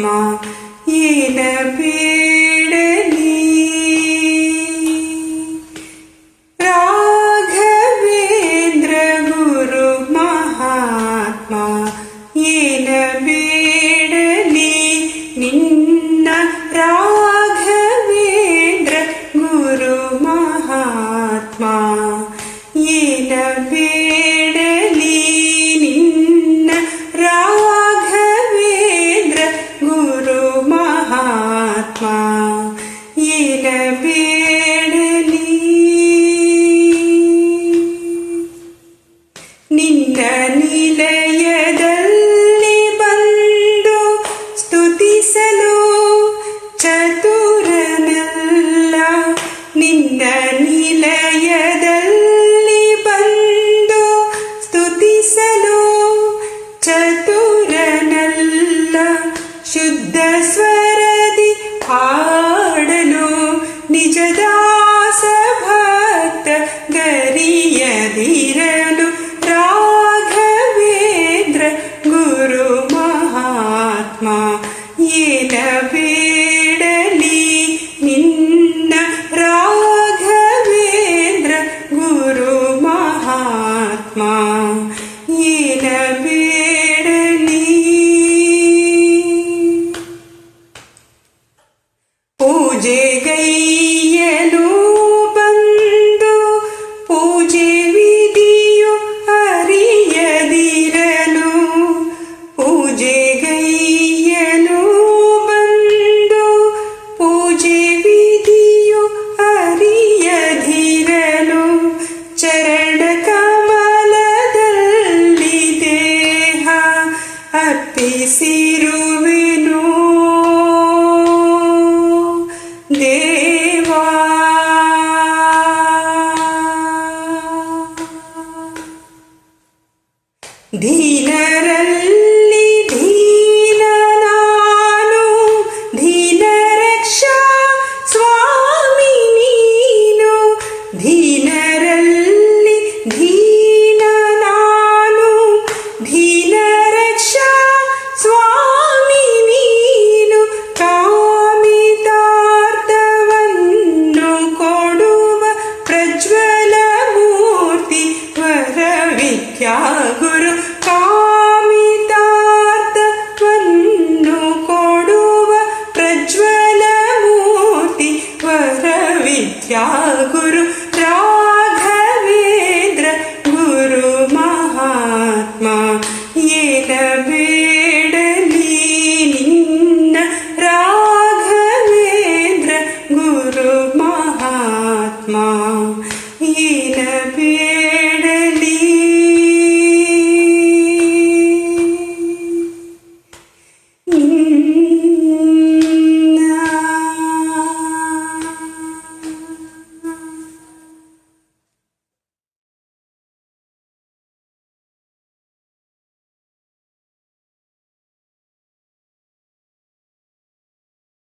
ആത്മാ ഇലപീടലി രാഘവേന്ദ്ര ഗുരു മഹാത്മാ ഇലപീടലി നിന്ന രാഘവേന്ദ്ര ഗുരു മഹാത്മാ ഇലപീ 你给。धीलरल्लि धीनो धीलरक्षा स्वामीनु धीनरल्लि धीननानु धीलक्षा स्वामीनुमितार्तवन् कोडुव प्रज्वलमूर्ति वरवित्यागु गुरु राघवेन्द्र गुरु महात्मा ये वेडीनिन् राघवेन्द्र गुरु महात्मा।